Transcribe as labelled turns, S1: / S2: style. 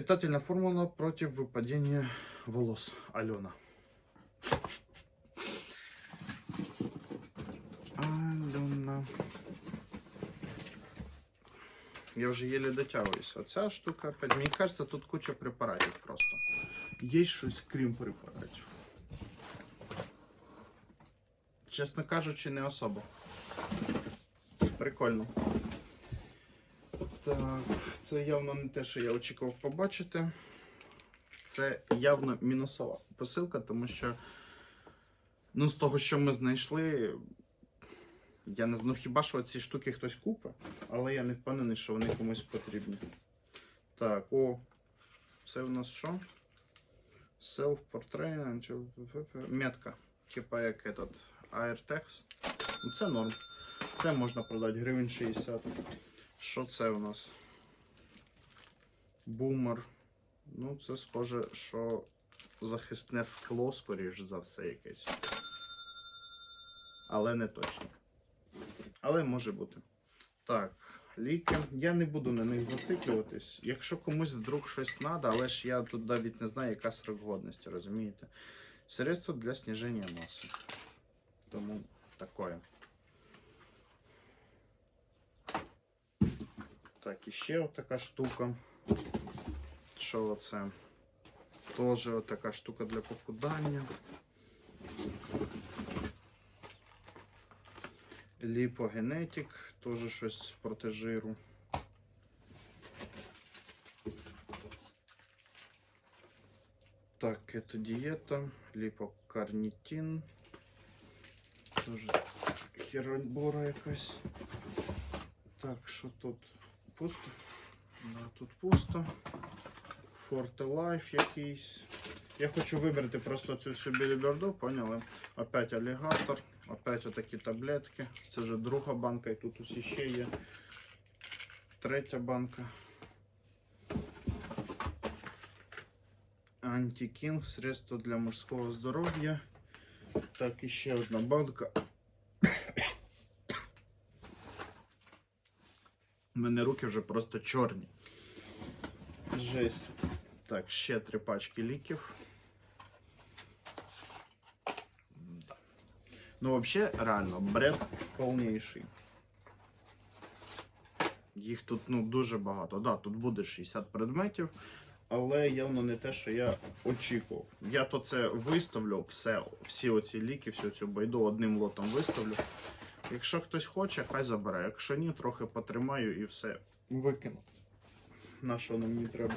S1: Питательная формула против выпадения волос. Алена. Алена. Я вже єле дотягуюсь. Оця штука, опять, мені кажется, тут куча препаратів просто. Є щось крім препаратів. Чесно кажучи, не особо. Прикольно. Так, це явно не те, що я очікував побачити. Це явно мінусова посилка, тому що, ну, з того, що ми знайшли, я не знаю, хіба що ці штуки хтось купить, але я не впевнений, що вони комусь потрібні. Так, о, це в нас що? Self-portrait, метка. Типа як этот AirTags. Ну, це норм. Це можна продати гривень 60. Що це у нас? Бумер. Ну, це схоже, що захисне скло, скоріш за все, якесь. Але не точно. Але може бути. Так, ліки. Я не буду на них зациклюватись. Якщо комусь вдруг щось треба, але ж я тут навіть не знаю, яка срок годності, розумієте? Средство для сниження маси. Тому такое. Так, і ще отака штука. Що оце? Теж така штука для похудання. Ліпогенетик, теж щось проти жиру. Так, это диета, ліпокарнітин. Тоже херобора якась. Так, що тут? Пусто? Да, тут пусто. Forte Life якийсь. Я хочу вибрати просто цю всю біліберду, поняли? Опять алігатор, опять отакі таблетки. Це вже друга банка, і тут усі ще є. Третя банка. Антикінг, средство для мужського здоров'я. Так, і ще одна банка. У мене руки вже просто чорні. Жесть. Так, ще три пачки ліків. Да. Ну, взагалі, реально, бред повніший. Їх тут ну, дуже багато. Да, тут буде 60 предметів, але явно не те, що я очікував. Я то це виставлю, все, всі оці ліки, всю цю байду одним лотом виставлю. Якщо хтось хоче, хай забере. Якщо ні, трохи потримаю і все викину. На що нам мені треба?